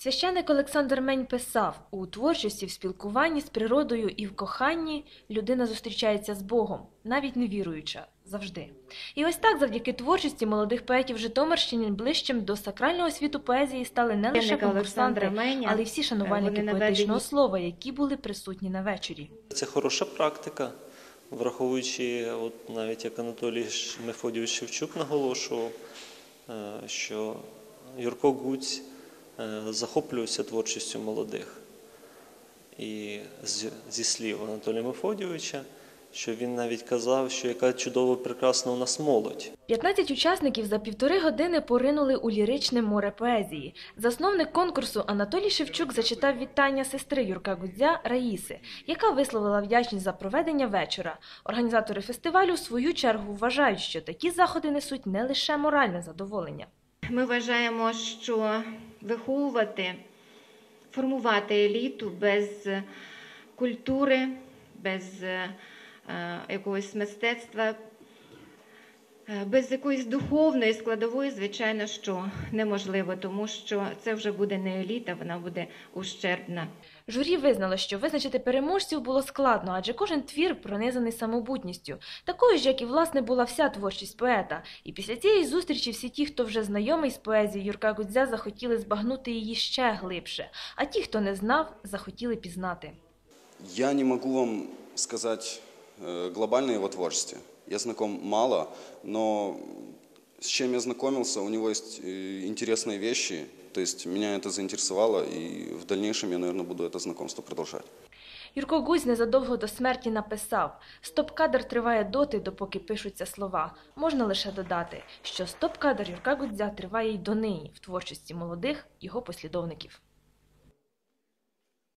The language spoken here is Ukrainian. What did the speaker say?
Священник Олександр Мень писав: у творчості, в спілкуванні з природою і в коханні людина зустрічається з Богом, навіть не віруюча, завжди. І ось так, завдяки творчості молодих поетів Житомирщини, ближчим до сакрального світу поезії стали не лише конкурсанти, але й всі шанувальники поетичного слова, які були присутні на вечорі. Це хороша практика, враховуючи, от навіть як Анатолій Мефодійович Шевчук наголошував, е, що Юрко Гуць е, захоплювався творчістю молодих. І зі слів Анатолія Мефодійовича, що він навіть казав, що яка чудово прекрасна у нас молодь. 15 учасників за півтори години поринули у ліричне море поезії. Засновник конкурсу Анатолій Шевчук зачитав вітання сестри Юрка Гудзя Раїси, яка висловила вдячність за проведення вечора. Організатори фестивалю в свою чергу вважають, що такі заходи несуть не лише моральне задоволення. Ми вважаємо, що виховувати, формувати еліту без культури, без е, якогось мистецтва, без якоїсь духовної складової, звичайно, що неможливо, тому що це вже буде не еліта, вона буде ущербна. Журі визнало, що визначити переможців було складно, адже кожен твір пронизаний самобутністю, такою ж, як і власне була вся творчість поета. І після цієї зустрічі всі ті, хто вже знайомий з поезією Юрка Гудзя, захотіли збагнути її ще глибше, а ті, хто не знав, захотіли пізнати. Я не могу вам сказать э, глобально его творчестве. Я знаком мало, но с чем я знакомился, у него есть э, интересные вещи. То есть меня это заинтересовало, и в дальнейшем я, наверное, буду это знакомство продолжать. Юрко Гузь незадовго до смерті написав: Стоп-кадр триває доти, допоки пишуться слова. Можна лише додати, що стоп-кадр Юрка Гудзя триває й донині в творчості молодих його послідовників.